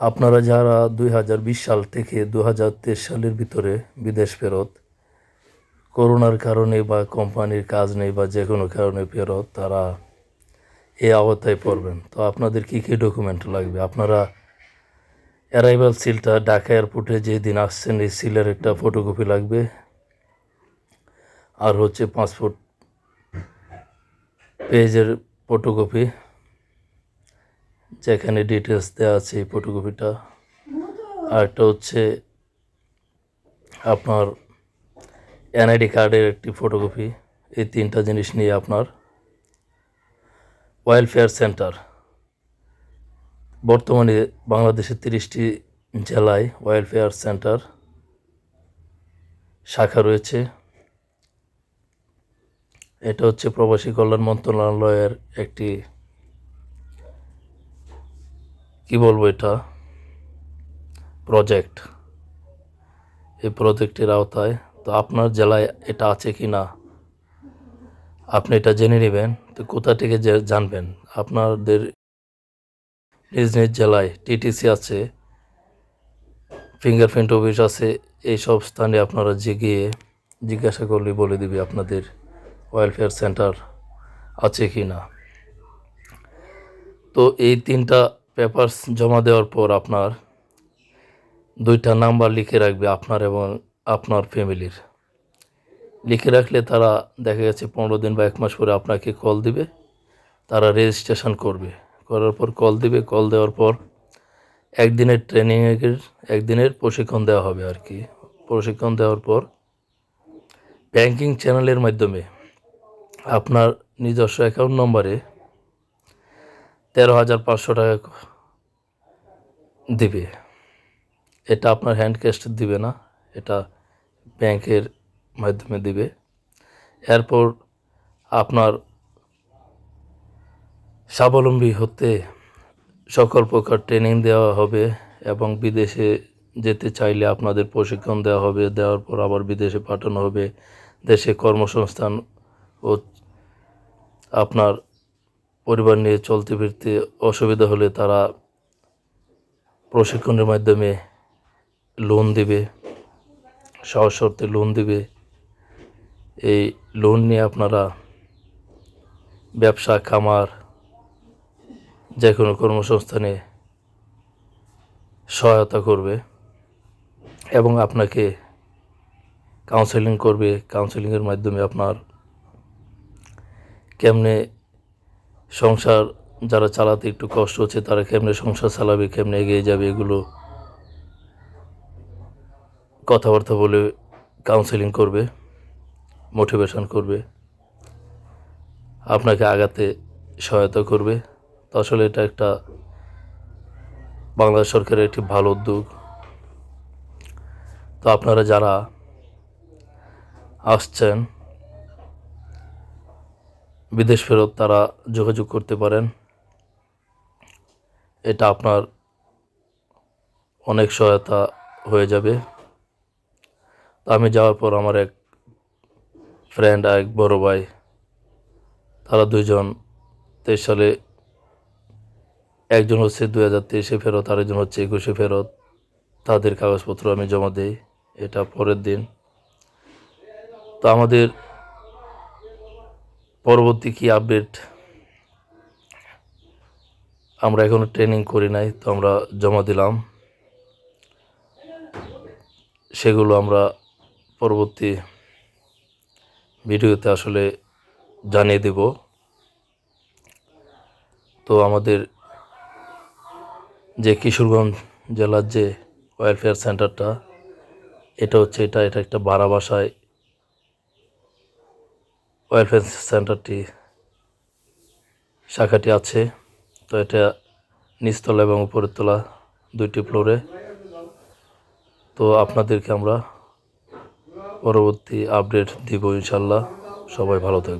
আপনারা যারা দুই হাজার বিশ সাল থেকে দু হাজার তেইশ সালের ভিতরে বিদেশ ফেরত, করোনার কারণে বা কোম্পানির কাজ নেই বা যে কোনো কারণে ফেরত, তারা এই আওতায় পড়বেন। তো আপনাদের কী কী ডকুমেন্ট লাগবে? আপনারা অ্যারাইভাল সিলটা ঢাকা এয়ারপোর্টে যে দিন আসছেন, এই সিলের একটা ফটোকপি লাগবে। আর হচ্ছে পাসপোর্ট পেজের ফটোকপি। যেখানে ডিটেলস দেওয়া আছে এই ফটোকপিটা আর একটা হচ্ছে আপনার এনআইডি কার্ডের একটি ফটোকপি এই তিনটা জিনিস নিয়ে আপনার ওয়েলফেয়ার সেন্টার বর্তমানে বাংলাদেশের তিরিশটি জেলায় ওয়েলফেয়ার সেন্টার শাখা রয়েছে। এটা হচ্ছে প্রবাসী কল্যাণ মন্ত্রণালয়ের একটি কি বলব এটা? প্রজেক্ট এই প্রজেক্টের আওতায় তো আপনার জেলায় এটা আছে কি না? আপনি এটা জেনে নেবেন, তো কোথা থেকে জানবেন? আপনাদের নিজ নিজ জেলায় টিটিসি আছে ফিঙ্গারপ্রিন্ট অফিস আছে এইসব স্থানে আপনারা যে গিয়ে জিজ্ঞাসা করলে বলে দিবে আপনাদের ওয়েলফেয়ার সেন্টার আছে কি না। তো এই তিনটা পেপারস জমা দেওয়ার পর আপনার দুইটা নাম্বার লিখে রাখবে আপনার এবং আপনার ফ্যামিলির। লিখে রাখলে তারা দেখা গেছে পনেরো দিন বা এক মাস পরে আপনাকে কল দিবে, তারা রেজিস্ট্রেশন করবে। করার পর কল দিবে, কল দেওয়ার পর একদিনের ট্রেনিংয়ের একদিনের প্রশিক্ষণ দেওয়া হবে আর কি। প্রশিক্ষণ দেওয়ার পর ব্যাংকিং চ্যানেলের মাধ্যমে আপনার নিজস্ব অ্যাকাউন্ট নম্বরে তেরো হাজার পাঁচশো টাকা দিবে। এটা আপনার হ্যান্ড ক্যাশ দিবে না, এটা ব্যাংকের মাধ্যমে দিবে। এরপর আপনার স্বাবলম্বী হতে সকল প্রকার ট্রেনিং দেওয়া হবে এবং বিদেশে যেতে চাইলে আপনাদের প্রশিক্ষণ দেওয়া হবে, দেওয়ার পর আবার বিদেশে পাঠানো হবে। দেশে কর্মসংস্থান ও আপনার পরিবার নিয়ে চলতে ফিরতে অসুবিধা হলে তারা প্রশিক্ষণের মাধ্যমে লোন দেবে সহজ শর্তে লোন দেবে। এই লোন নিয়ে আপনারা ব্যবসা, খামার, যে কোনো কর্মসংস্থানে সহায়তা করবে এবং আপনাকে কাউন্সেলিং করবে। কাউন্সেলিংয়ের মাধ্যমে আপনার কেমনে সংসার যারা চালাতে একটু কষ্ট হচ্ছে, তারা কেমনে সংসার চালাবে, কেমনে এগিয়ে যাবে এগুলো কথাবার্তা বলে কাউন্সেলিং করবে মোটিভেশন করবে, আপনাকে আগাতে সহায়তা করবে। তো আসলে এটা একটা বাংলাদেশ সরকারের একটি ভালো উদ্যোগ। তো আপনারা যারা আসছেন বিদেশ ফেরত তারা যোগাযোগ করতে পারেন। এটা আপনার অনেক সহায়তা হয়ে যাবে। আমি যাওয়ার পর আমার এক ফ্রেন্ড আর এক বড় ভাই, তারা দুইজন তেইশ সালে, একজন হচ্ছে দু হাজার তেইশে ফেরত, আরেকজন হচ্ছে একুশে ফেরত। তাদের কাগজপত্র আমি জমা দিই, এটা পরের দিন। তো আমাদের পরবর্তী কি আপডেট আমরা এখনও ট্রেনিং করি নাই, তো আমরা জমা দিলাম। সেগুলো আমরা পরবর্তী ভিডিওতে আসলে জানিয়ে দেব। তো আমাদের যে কিশোরগঞ্জ জেলার যে ওয়েলফেয়ার সেন্টারটা এটা হচ্ছে এটা এটা একটা বারা বাসায় ওয়েলফেয়ার সেন্টারটি, শাখাটি আছে। তো এটা নিচতলা এবং উপরের তলা দুইটি ফ্লোরে। তো আপনাদেরকে আমরা পরবর্তী আপডেট দিব ইনশাল্লাহ সবাই ভালো থাকবে